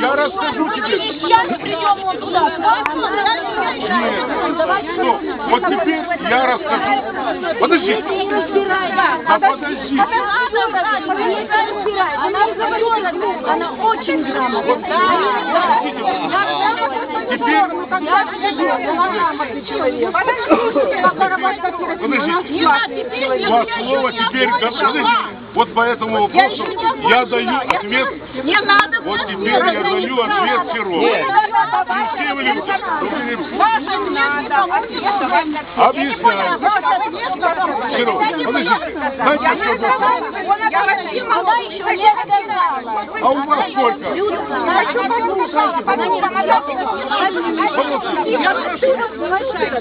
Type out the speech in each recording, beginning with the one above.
Я расскажу тебе. Нет. Вот теперь я расскажу. Подожди. Да подожди. Она очень грамотная. Теперь, теперь два слова теперь, подожди. Вот по этому вопросу я даю ответ, Не надо. вот теперь я даю ответ Серову. И всем людям. Объясняю. Серов, подождите. Дайте сказала. А у вас сколько?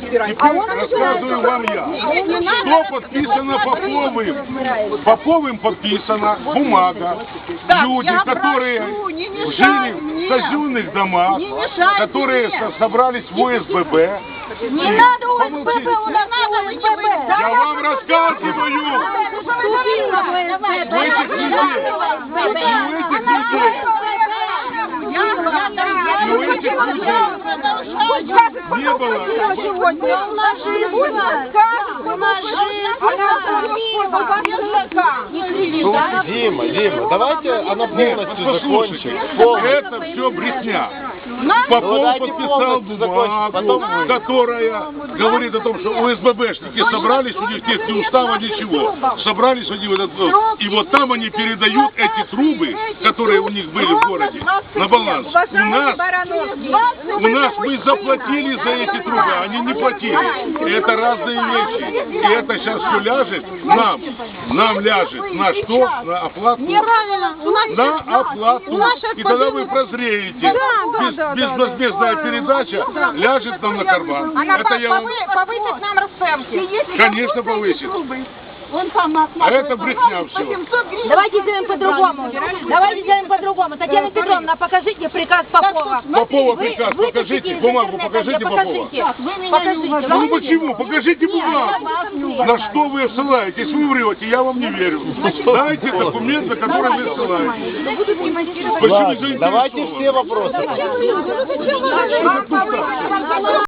Теперь рассказываю вам я. Что подписано Поповым? Поповым подписана бумага. Люди, которые жили в казенных домах, которые со- собрались в ОСББ. Не надо УСББ, Помолчите. у нас надо УСББ. Я вам рассказываю. У этих людей. У этих людей. У этих людей не было. Слушай, Дима, Дима, давайте она полностью закончит. Это все брехня. Ну, Попов подписал бумагу, которая говорит о том, что УСББшники собрались, у них нет ни устава, ничего. Собрались они в этот дом. И вот там они передают эти трубы, которые у них были в городе, на баланс. У нас, у нас мы заплатили за эти трубы, они не платили. Это разные вещи. И это сейчас все ляжет нам. Нам ляжет на что? На оплату. На оплату. И тогда вы прозреете. Да, да, Без- да, да, Безвозмездная передача ляжет нам на карман. Она Это я вам... повысит нам расценки. Конечно, повысит. Он сам А это брехня все. Давайте сделаем по-другому. Давайте сделаем по-другому. Татьяна Петровна, покажите приказ Попова. Попова Вы- приказ, вытащите покажите бумагу, покажите где Попова. покажите. Покажите. Ну почему? Покажите бумагу. На что вы ссылаетесь? Вы врете, я вам не верю. Дайте документ, на который вы ссылаетесь. Почему Ладно, давайте все вопросы. Зачем вы- зачем вы-